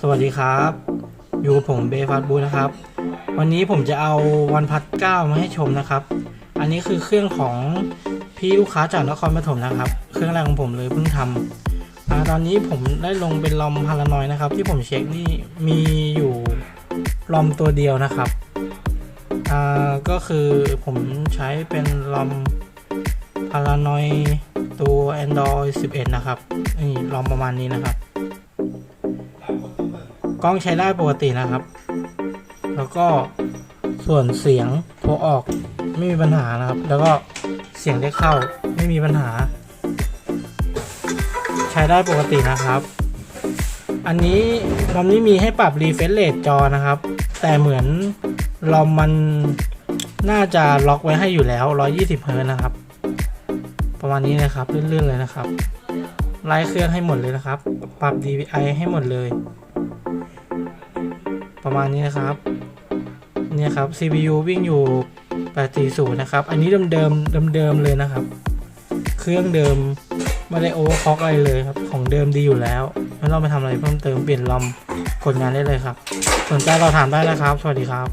สวัสดีครับ อยู่กับผมเบฟาสบูนะครับ วันนี้ผมจะเอาวันพัดเก้ามาให้ชมนะครับ อันนี้คือเครื่องของพี่ลูกค้าจากนครปฐมนะครับ เครื่องแรกของผมเลยเพิ่งทำอตอนนี้ผมได้ลงเป็นลอมพารานอยนะครับ ที่ผมเช็คนี่มีอยู่ลอมตัวเดียวนะครับก็คือผมใช้เป็นลอมพารานอยตัว Android 11 นะครับนี่ลอมประมาณนี้นะครับ กล้องใช้ได้ปกตินะครับ แล้วก็ส่วนเสียงโทรออกไม่มีปัญหานะครับ แล้วก็เสียงได้เข้าไม่มีปัญหา ใช้ได้ปกตินะครับ อันนี้ลอมนี้มีให้ปรับรีเฟรชเรทจอนะครับ แต่เหมือนลอมมันน่าจะล็อกไว้ให้อยู่แล้ว 120เฮิร์ตนะครับ ประมาณนี้เลยครับ ลื่นๆเลยนะครับไล่เครื่องให้หมดเลยนะครับ ปรับ DPI ให้หมดเลย ประมาณนี้นะครับเนี่ยครับ CPU วิ่งอยู่ 840 นะครับ อันนี้เดิมเดิมเดิมๆเลยนะครับ เครื่องเดิมไม่ได้โอเวอร์คล็อกอะไรเลยครับ ของเดิมดีอยู่แล้วไม่ต้องไปทำอะไรเพิ่มเติมเปลี่ยนลอมกดงานได้เลยครับ สนใจเราถามได้นะครับ สวัสดีครับ